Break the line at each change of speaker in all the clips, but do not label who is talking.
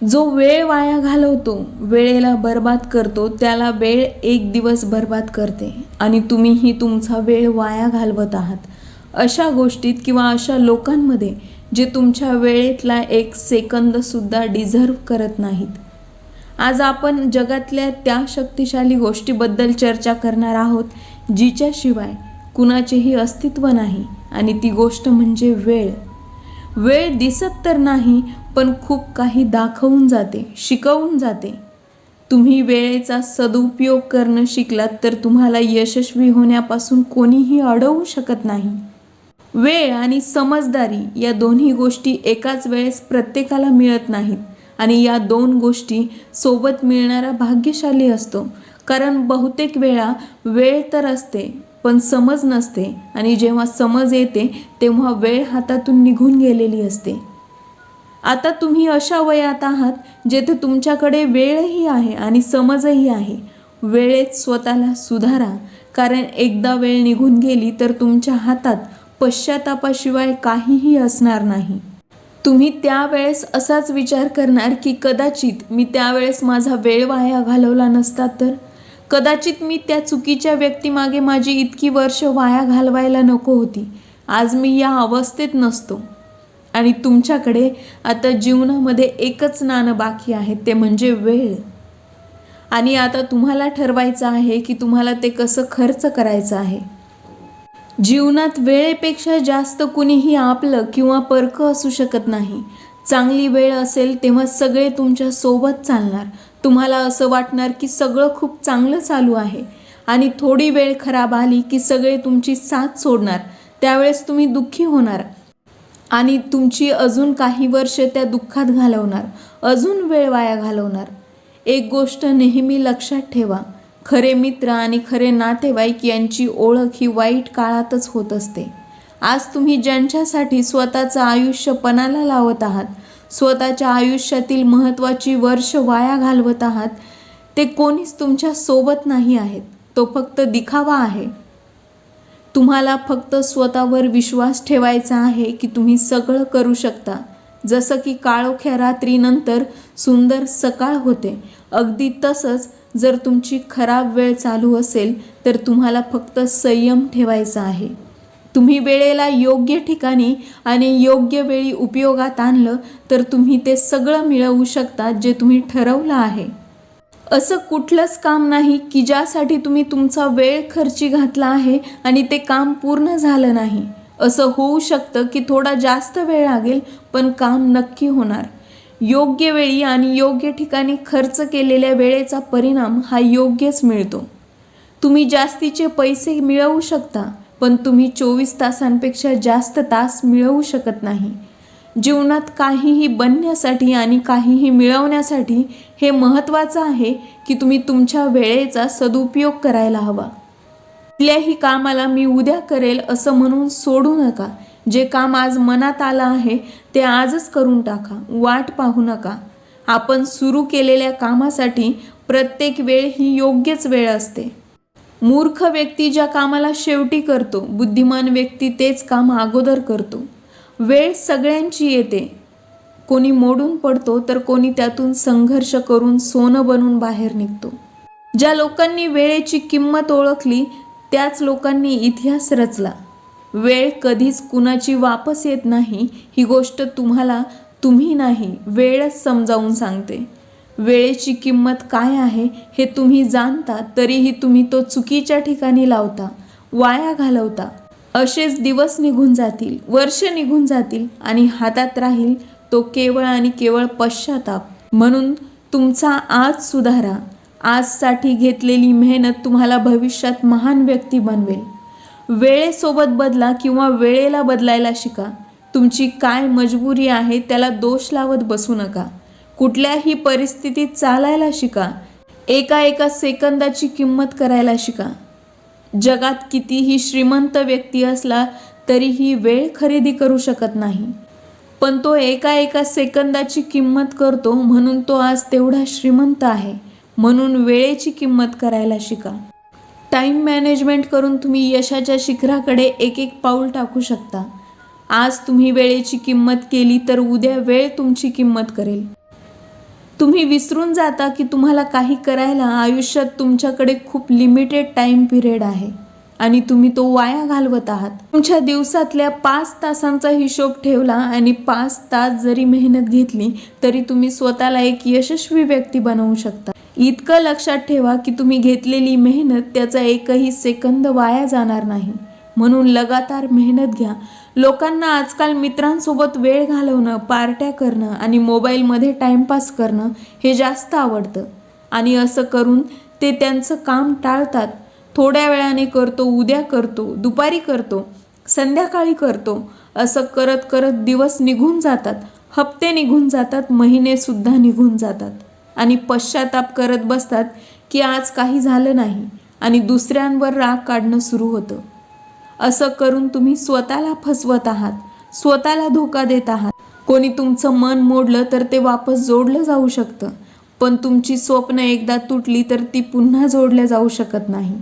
जो वेळ वाया घालवतो वेळेला बर्बाद करतो त्याला वेळ एक दिवस बर्बाद करते आणि तुम्हीही तुमचा वेळ वाया घालवत आहात. अशा गोष्टीत किंवा अशा लोकांमध्ये जे तुमच्या वेळेतला एक सेकंदसुद्धा डिझर्व करत नाहीत. आज आपण जगातल्या त्या शक्तिशाली गोष्टीबद्दल चर्चा करणार आहोत जिच्याशिवाय कुणाचेही अस्तित्व नाही आणि ती गोष्ट म्हणजे वेळ. वेळ दिसत तर नाही पण खूप काही दाखवून जाते शिकवून जाते. तुम्ही वेळेचा सदुपयोग करणं शिकलात तर तुम्हाला यशस्वी होण्यापासून कोणीही अडवू शकत नाही. वेळ आणि समजदारी या दोन्ही गोष्टी एकाच वेळेस प्रत्येकाला मिळत नाहीत आणि या दोन गोष्टी सोबत मिळणारा भाग्यशाली असतो. कारण बहुतेक वेळा वेळ तर असते पण समज नसते आणि जेव्हा समज येते तेव्हा वेळ हातातून निघून गेलेली असते. आता तुम्ही अशा वयात आहात जेथे तुमच्याकडे वेळही आहे आणि समजही आहे. वेळेत स्वतःला सुधारा. कारण एकदा वेळ निघून गेली तर तुमच्या हातात पश्चातापाशिवाय काहीही असणार नाही. तुम्ही त्यावेळेस असाच विचार करणार की कदाचित मी त्यावेळेस माझा वेळ वाया घालवला नसता तर? कदाचित मी त्या चुकीच्या व्यक्तीमागे माझी इतकी वर्ष वाया घालवायला नको होती. आज मी या अवस्थेत नसतो. आणि तुमच्याकडे आता जीवनामध्ये एकच नाणं बाकी आहे ते म्हणजे वेळ. आणि आता तुम्हाला ठरवायचं आहे की तुम्हाला ते कसं खर्च करायचं आहे. जीवनात वेळेपेक्षा जास्त कुणीही आपलं किंवा परकं असू शकत नाही. चांगली वेळ असेल तेव्हा सगळे तुमच्यासोबत चालणार. तुम्हाला असं वाटणार की सगळं खूप चांगलं चालू आहे. आणि थोडी वेळ खराब आली की सगळे तुमची साथ सोडणार. त्यावेळेस तुम्ही दुःखी होणार. आणि तुमची अजून काही वर्ष त्या दुःखात घालवणार अजून वेळ वाया घालवणार. एक गोष्ट नेहमी लक्षात ठेवा खरे मित्र आणि खरे नातेवाईक यांची ओळख ही वाईट काळातच होत असते. आज तुम्ही ज्यांच्यासाठी स्वतःचं आयुष्य पणाला लावत आहात स्वतःच्या आयुष्यातील महत्त्वाची वर्ष वाया घालवत आहात ते कोणीच तुमच्यासोबत नाही आहेत. तो फक्त दिखावा आहे. तुम्हाला फक्त स्वतःवर विश्वास ठेवायचा आहे की तुम्ही सगळं करू शकता. जसं की काळोख्या रात्रीनंतर सुंदर सकाळ होते. अगदी तसंच जर तुमची खराब वेळ चालू असेल तर तुम्हाला फक्त संयम ठेवायचा आहे. तुम्ही वेळेला योग्य ठिकाणी आणि योग्य वेळी उपयोगात आणलं तर तुम्ही ते सगळं मिळवू शकता जे तुम्ही ठरवलं आहे. असं कुठलंच काम नाही की ज्यासाठी तुम्ही तुमचा वेळ खर्ची घातला आहे आणि ते काम पूर्ण झालं नाही. असं होऊ शकतं की थोडा जास्त वेळ लागेल पण काम नक्की होणार. योग्य वेळी आणि योग्य ठिकाणी खर्च केलेल्या वेळेचा परिणाम हा योग्यच मिळतो. तुम्ही जास्तीचे पैसे मिळवू शकता पण तुम्ही चोवीस तासांपेक्षा जास्त तास मिळवू शकत नाही. जीवनात काहीही बनण्यासाठी आणि काहीही मिळवण्यासाठी हे महत्त्वाचं आहे की तुम्ही तुमच्या वेळेचा सदुपयोग करायला हवा. कुठल्याही कामाला मी उद्या करेल असं म्हणून सोडू नका. जे काम आज मनात आलं आहे ते आजच करून टाका. वाट पाहू नका. आपण सुरू केलेल्या कामासाठी प्रत्येक वेळ ही योग्यच वेळ असते. मूर्ख व्यक्ती ज्या कामाला शेवटी करतो बुद्धिमान व्यक्ती तेच काम अगोदर करतो. वेळ सगळ्यांची येते. कोणी मोडून पडतो तर कोणी त्यातून संघर्ष करून सोनं बनून बाहेर निघतो. ज्या लोकांनी वेळेची किंमत ओळखली त्याच लोकांनी इतिहास रचला. वेळ कधीच कुणाची वापस येत नाही ही गोष्ट तुम्हाला तुम्ही नाही वेळच समजावून सांगते. वेळेची किंमत काय आहे हे तुम्ही जाणता तरीही तुम्ही तो चुकीच्या ठिकाणी लावता वाया घालवता. असेच दिवस निघून जातील वर्ष निघून जातील आणि हातात राहील तो केवळ आणि केवळ पश्चाताप. म्हणून तुमचा आज सुधारा आजसाठी घेतलेली मेहनत तुम्हाला भविष्यात महान व्यक्ती बनवेल. वेळेसोबत बदला किंवा वेळेला बदलायला शिका. तुमची काय मजबुरी आहे त्याला दोष लावत बसू नका. कुठल्याही परिस्थितीत चालायला शिका. एका एका सेकंदाची किंमत करायला शिका. जगात कितीही श्रीमंत व्यक्ती असला तरीही वेळ खरेदी करू शकत नाही. पण तो एका एका सेकंदाची किंमत करतो म्हणून तो आज तेवढा श्रीमंत आहे. म्हणून वेळेची किंमत करायला शिका. टाईम मॅनेजमेंट करून तुम्ही यशाच्या शिखराकडे एक एक पाऊल टाकू शकता. आज तुम्ही वेळेची किंमत केली तर उद्या वेळ तुमची किंमत करेल. तुम्ही विसरून जाता की तुम्हाला काही करायला आयुष्यात तुमच्याकडे खूप लिमिटेड टाईम पिरियड आहे. आणि तुम्ही तो वाया घालवत आहात. तुमच्या दिवसातल्या पाच तासांचा हिशोब ठेवला आणि पाच तास जरी मेहनत घेतली तरी तुम्ही स्वतःला एक यशस्वी व्यक्ती बनवू शकता. इतकं लक्षात ठेवा की तुम्ही घेतलेली मेहनत त्याचा एकही सेकंद वाया जाणार नाही. म्हणून लगातार मेहनत घ्या. लोकांना आजकाल मित्रांसोबत वेळ घालवणं पार्ट्या करणं आणि मोबाईलमध्ये टाइमपास करणं हे जास्त आवडतं. आणि असं करून ते त्यांचं काम टाळतात. थोड्या वेळाने करतो उद्या करतो दुपारी करतो संध्याकाळी करतो. असं करत करत दिवस निघून जातात. हप्ते निघून जातात महिनेसुद्धा निघून जातात. आणि पश्चाताप करत बसतात की आज काही झालं नाही आणि दुसऱ्यांवर राग काढणं सुरू होतं. असं करून तुम्ही स्वतःला फसवत आहात स्वतःला धोका देत आहात. कोणी तुमचं मन मोडलं तर ते वापस जोडलं जाऊ शकतं पण तुमची स्वप्न एकदा तुटली तर ती पुन्हा जोडल्या जाऊ शकत नाही.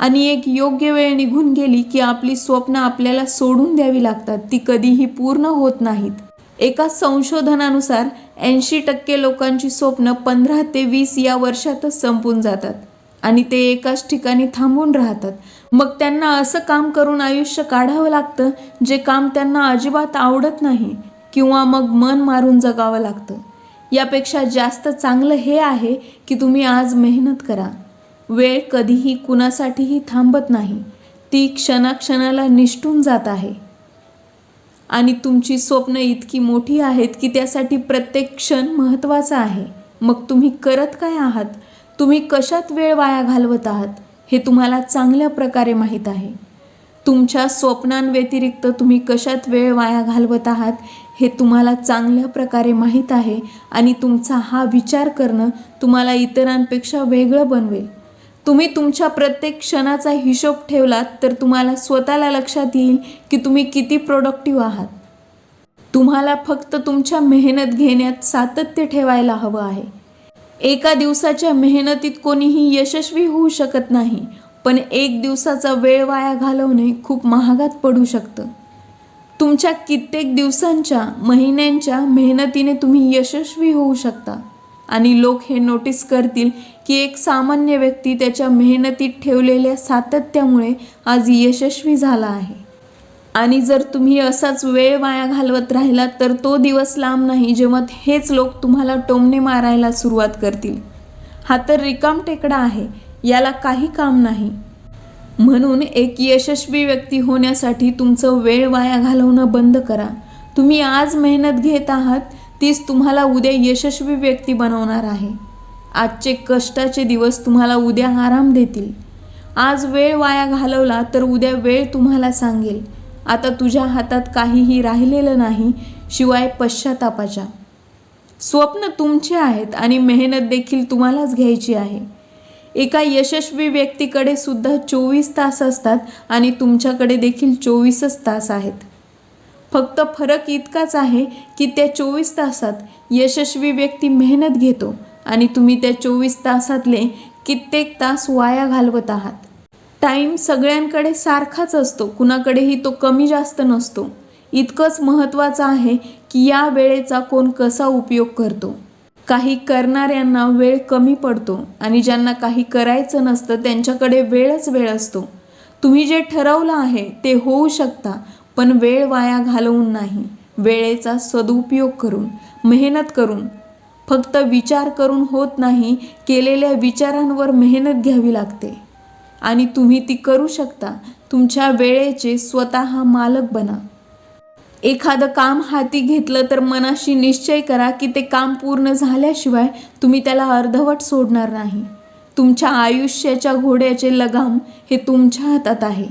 आणि एक योग्य वेळ निघून गेली की आपली स्वप्न आपल्याला सोडून द्यावी लागतात ती कधीही पूर्ण होत नाहीत. एका संशोधनानुसार ऐंशी टक्के लोकांची स्वप्न पंधरा ते वीस या वर्षातच संपून जातात. आणि ते एकाच ठिकाणी थांबून राहतात. मग त्यांना असं काम करून आयुष्य काढावं लागतं जे काम त्यांना अजिबात आवडत नाही किंवा मग मन मारून जगावं लागतं. यापेक्षा जास्त चांगलं हे आहे की तुम्ही आज मेहनत करा. वेळ कधीही कुणासाठीही थांबत नाही. ती क्षणाक्षणाला निष्ठून जात आहे. आणि तुमची स्वप्न इतकी मोठी आहेत की त्यासाठी प्रत्येक क्षण महत्त्वाचा आहे. मग तुम्ही करत काय आहात? तुम्ही कशात वेळ वाया घालवत आहात हे तुम्हाला चांगल्या प्रकारे माहीत आहे. तुमच्या स्वप्नांव्यतिरिक्त तुम्ही कशात वेळ वाया घालवत आहात हे तुम्हाला चांगल्या प्रकारे माहीत आहे आणि तुमचा हा विचार करणं तुम्हाला इतरांपेक्षा वेगळं बनवेल. तुम्ही तुमच्या प्रत्येक क्षणाचा हिशोब ठेवलात तर तुम्हाला स्वतःला लक्षात येईल की तुम्ही किती प्रोडक्टिव्ह आहात. तुम्हाला फक्त तुमच्या मेहनत घेण्यात सातत्य ठेवायला हवं आहे. एका दिवसाच्या मेहनतीत कोणीही यशस्वी होऊ शकत नाही पण एक दिवसाचा वेळ वाया घालवणे खूप महागात पडू शकतं. तुमच्या कित्येक दिवसांच्या महिन्यांच्या मेहनतीने तुम्ही यशस्वी होऊ शकता. आणि लोक हे नोटीस करतील की एक सामान्य व्यक्ती त्याच्या मेहनतीत ठेवलेल्या सातत्यामुळे आज यशस्वी झाला आहे. आणि जर तुम्ही असाच वेळ वाया घालवत राहिलात तर तो दिवस लांब नाही जेव्हा हेच लोक तुम्हाला टोमणे मारायला सुरुवात करतील. हा तर रिकाम टेकडा आहे याला काही काम नाही. म्हणून एक यशस्वी व्यक्ती होण्यासाठी तुमचं वेळ वाया घालवणं बंद करा. तुम्ही आज मेहनत घेत आहात तीच तुम्हाला उद्या यशस्वी व्यक्ती बनवणार आहे. आजचे कष्टाचे दिवस तुम्हाला उद्या आराम देतील. आज वेळ वाया घालवला तर उद्या वेळ तुम्हाला सांगेल. आता तुझ्या हातात काहीही राहिलेलं नाही शिवाय पश्चातापाच्या. स्वप्न तुमचे आहेत आणि मेहनत देखील तुम्हालाच घ्यायची आहे. एका यशस्वी व्यक्तीकडे सुद्धा चोवीस तास असतात आणि तुमच्याकडे देखील चोवीसच तास आहेत. फक्त फरक इतकाच आहे की त्या चोवीस तासात यशस्वी व्यक्ती मेहनत घेतो आणि तुम्ही त्या चोवीस तासातले कित्येक तास वाया घालवत आहात. टाईम सगळ्यांकडे सारखाच असतो. कुणाकडेही तो कमी जास्त नसतो. इतकंच महत्त्वाचं आहे की या वेळेचा कोण कसा उपयोग करतो. काही करणाऱ्यांना वेळ कमी पडतो आणि ज्यांना काही करायचं नसतं त्यांच्याकडे वेळच वेळ असतो. तुम्ही जे ठरवलं आहे ते होऊ शकता पण वेळ वाया घालवून नाही. वेळेचा सदुपयोग करून मेहनत करून. फक्त विचार करून होत नाही केलेल्या विचारांवर मेहनत घ्यावी लागते. आणि तुम्ही ती करू शकता. तुमच्या वेळेचे स्वतः मालक बना. एखादं काम हाती घेतलं तर मनाशी निश्चय करा की ते काम पूर्ण झाल्याशिवाय तुम्ही त्याला अर्धवट सोडणार नाही. तुमच्या आयुष्याच्या घोड्याचे लगाम हे तुमच्या हातात आहे.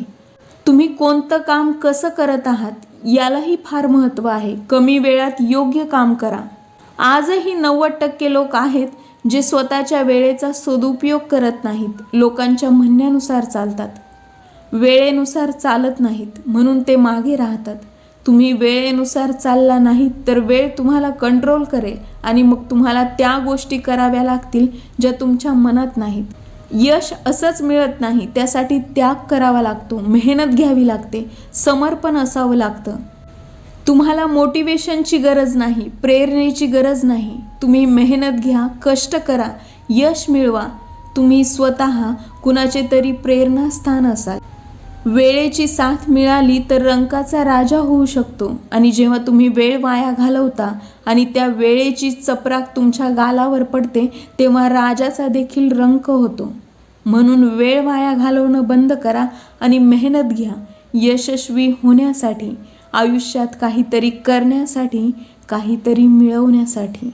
तुम्ही कोणतं काम कसं करत आहात यालाही फार महत्त्व आहे. कमी वेळात योग्य काम करा. आजही नव्वद टक्के लोक आहेत जे स्वतःच्या वेळेचा सदुपयोग करत नाहीत लोकांच्या म्हणण्यानुसार चालतात. वेळेनुसार चालत नाहीत म्हणून ते मागे राहतात. तुम्ही वेळेनुसार चालला नाहीत तर वेळ तुम्हाला कंट्रोल करेल आणि मग तुम्हाला त्या गोष्टी कराव्या लागतील ज्या तुमच्या मनात नाहीत. यश असंच मिळत नाही त्यासाठी त्याग करावा लागतो मेहनत घ्यावी लागते समर्पण असावं लागतं. तुम्हाला मोटिवेशनची गरज नाही प्रेरणेची गरज नाही. तुम्ही मेहनत घ्या कष्ट करा यश मिळवा. तुम्ही स्वतः कुणाचे तरी प्रेरणास्थान असाल. वेळेची साथ मिळाली तर रंकाचा राजा होऊ शकतो. आणि जेव्हा तुम्ही वेळ वाया घालवता आणि त्या वेळेची चपराक तुमच्या गालावर पडते तेव्हा राजाचा देखील रंक होतो. म्हणून वेळ वाया घालवणं बंद करा आणि मेहनत घ्या यशस्वी होण्यासाठी आयुष्यात काहीतरी करण्यासाठी काहीतरी मिळवण्यासाठी.